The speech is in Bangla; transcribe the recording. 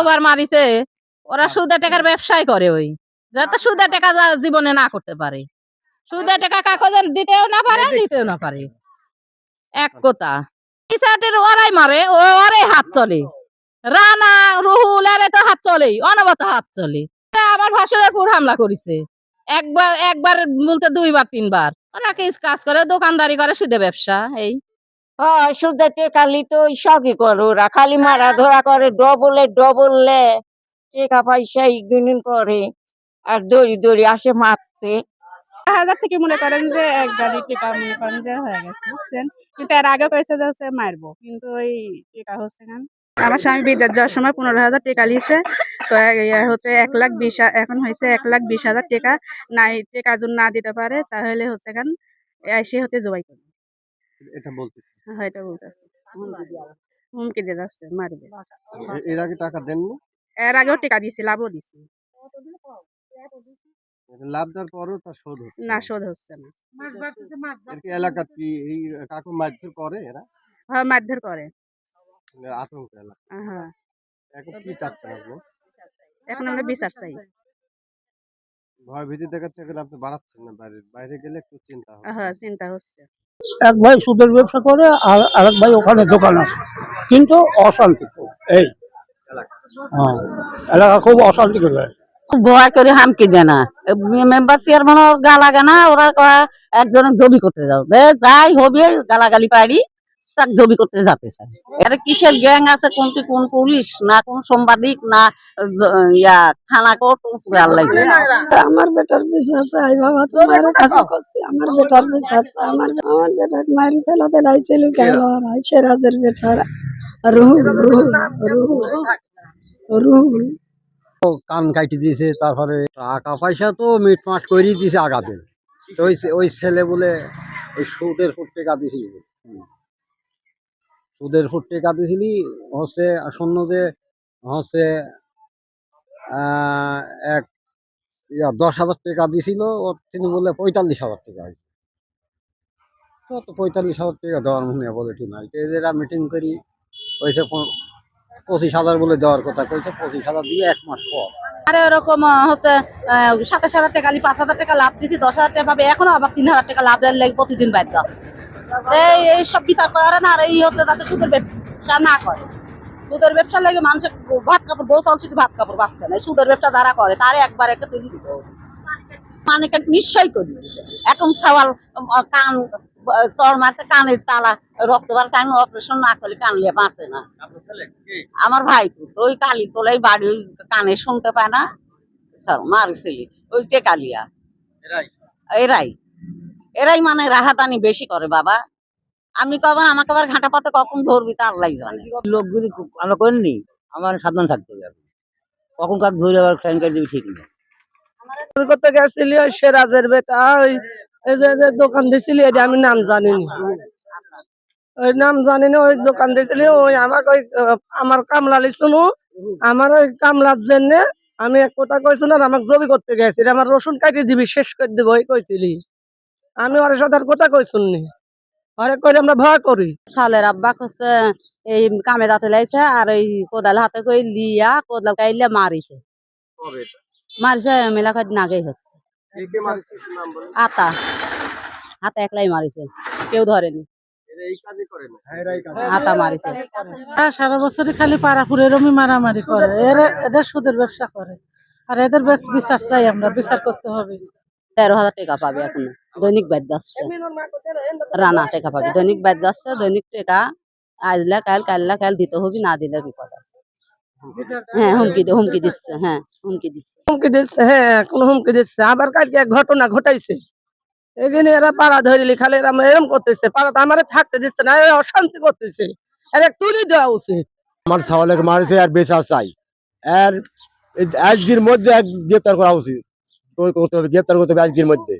কতবার মারিছে ওরা সুদে টাকার ব্যবসায় করে ওই। যাতে সুদে টাকা জীবনে না করতে পারে। সুদে টাকা কাগজে দিতেও না পারে দিতেও না পারে। এক কথা। ইসাটের ওরাই মারে ও ওরাই হাত চলে। রানা রুহুল এর তো হাত চলেই অনবত হাত চলে। আমার ভাসুরের পুর হামলা করেছে। একবার একবার বলতে দুইবার তিনবার। ওরা কি কাজ করে? দোকানদারি করে সুদে ব্যবসা এই। শুধু টেকালি তো সবই করে ওরা খালি মারা ধরা করে, ডবলে ডবলে টেকা পয়সা করে আর দড়ি দড়ি আসে মারতে। হাজার থেকে মনে করেন যে যে মারবো, কিন্তু ওই হচ্ছে না। যাওয়ার সময় পনেরো হাজার টাকা তো হচ্ছে এক লাখ বিশ এখন হয়েছে এক লাখ বিশ হাজার টাকা। নাই টাকা যদি না দিতে পারে, তাহলে হচ্ছে এসে হচ্ছে জবাই করবে। এটা বলতেছি। হ্যাঁ এটা বলতেছে। হুমকি দিয়ে যাচ্ছে মারবে। এর আগে টাকা দেননি? এর আগেও টাকা দিছি লাভও দিছি লাভ দেওয়ার পরেও তার শোধ হচ্ছে না শোধ হচ্ছে না। এলাকার কি এই কাকু মারধর করে এরা? হ্যাঁ মারধর করে। আতঙ্ক এলাকা। হ্যাঁ এখন কি চাচ্ছেন আপনি? এখন আমরা বিচার চাই। ভয় ভীতি দেখাচ্ছে আপনি বাড়াচ্ছেন না বাইরে। বাইরে গেলে একটু চিন্তা হ্যাঁ চিন্তা হচ্ছে। এক ভাই সুদের ব্যবসা করে আর আরেক ভাই ওখানে দোকান আছে। কিন্তু অশান্তি এই। হ্যাঁ এলাকা খুব অশান্তি করে ভয় করে হামকি দেয় না। মেম্বার চেয়ারম্যান গালা গানা ওরা একজনের জমি করতে যাও। যাই হবে গালাগালি পারি তার জমি করতে যাতে চায় এটা কিসের গ্যাং আছে কোনটি কোন পুলিশ না কোন সাংবাদিক না ইয়া থানা কোর্ট উপরে আল্লাহ আমার বেটার বিচার চাই বাবা তোমার কাছে করছি আমার বেটার চাই আমার আমার বেটার মারি ফেলাতে লাইছিল কেন রাই সেরাজের বেটার রুহুল রুহুল রুহুল রুহুল কান কাটি দিয়েছে তারপরে টাকা পয়সা তো মিট মাস করেই দিয়েছে আগাতে ওই ওই ছেলে বলে ওই সুদের ফুট টেকা দিয়েছিল। সুদের ফুট টেকা দিয়েছিলি হচ্ছে শূন্য যে, হচ্ছে এক দশ হাজার টাকা দিছিল ও তিনি বলে পঁয়তাল্লিশ হাজার টাকা হয়েছে। তো তো পঁয়তাল্লিশ হাজার টাকা দেওয়ার মনে বলে ঠিক নাই। তো এরা মিটিং করি হয়েছে পঁচিশ হাজার বলে দেওয়ার কথা, কইছে পঁচিশ হাজার দিয়ে এক মাস পর। আরে ওরকম হচ্ছে সাতাশ হাজার টাকা পাঁচ হাজার টাকা লাভ দিছি, দশ হাজার টাকা পাবে, এখনও আবার তিন হাজার টাকা লাভ দেওয়ার লাগে প্রতিদিন বাধ্য। এই এই সব বিচার করে না আর এই হচ্ছে যাতে সুদের ব্যবসা না করে। সুদের ব্যবসা লাগে মানুষের ভাত কাপড় বউ চাল শুধু ভাত কাপড় পাচ্ছে না। সুদের ব্যবসা যারা করে তারে একবার একটা তুলে দিতে হবে। মানে নিশ্চয় করে এখন সওয়াল কান চর মারছে কানের তালা রক্ত বার কান অপারেশন না করলে কান লিয়ে বাঁচে না। আমার ভাই তো ওই কালি তোলাই বাড়ি ওই কানে শুনতে পায় না। স্যার মারিছিলি ওই যে কালিয়া। এরাই। এরাই মানে রাহাতানি বেশি করে বাবা। আমি কবার আমাকে আবার ঘাটা পাতে কখন ধরবি তা আল্লাহ জানে। লোকগুলি খুব- আমরা করিনি আমার সাবধান থাকতে হবে কখন কাক ধরে আবার ফাইন দিবি ঠিক করতে গেছিলি ওই সেরাজের বেটা ওই এই যে যে দোকান দিছিলি এটা আমি নাম জানি না ওই নাম জানি না ওই দোকান দিছিলি ওই আমাকে ওই আমার কামলা লিখুন আমার ওই কামলার জন্য আমি এক কথা কইছিল আর আমাকে জবি করতে গেছি আমার রসুন কাটিয়ে দিবি শেষ করে দিব ওই কইছিলি। আমি ওর সাথে আর কথা কইছুন নি আরে কইলে আমরা ভয় করি। সালের আব্বা হচ্ছে এই কামে দাঁতে লাইছে আর ওই কোদাল হাতে কই লিয়া কোদাল কাইলে মারিছে। মারিছে মেলাকাত নাগেই হচ্ছে। কে কে মারছে নাম বলেন আতা হাতে একলাই মারিছে কেউ ধরেনি। এরা এই কাজই করে না আতা মারিছে। সারা বছরই খালি পাড়াপুরে এরমই মারামারি করে। এরা এদের সুদের ব্যবসা করে। আর এদের বেশ বিচার চাই আমরা বিচার করতে হবে। তেরো হাজার টাকা পাবে এখন। দৈনিক বাদ যাচ্ছে রানা টাকা পাবে। দৈনিক বাদ যাচ্ছে দৈনিক টাকা আজলা কাল কাল্লা কাল দিতে হবে না দিলে বিপদ আছে। হ্যাঁ হুমকি দি- হুমকি দিচ্ছে হ্যাঁ হুমকি দিচ্ছে। হুমকি দিচ্ছে হ্যাঁ কোন হুমকি দিচ্ছে। আবার কালকে এক ঘটনা ঘটাইছে। এখানে এরা পাড়া খালি এরা এরম করতেছে পাড়া আমার থাকতে দিচ্ছে না এরা অশান্তি করতেছে। এরা তুলে দেওয়া উচিত। আমার ছাগলকে মারিছে আর বেচার চাই। আর আজকের মধ্যে এক গ্রেপ্তার করা উচিত। তো করতে হবে গ্রেপ্তার করতে হবে আজকের মধ্যে।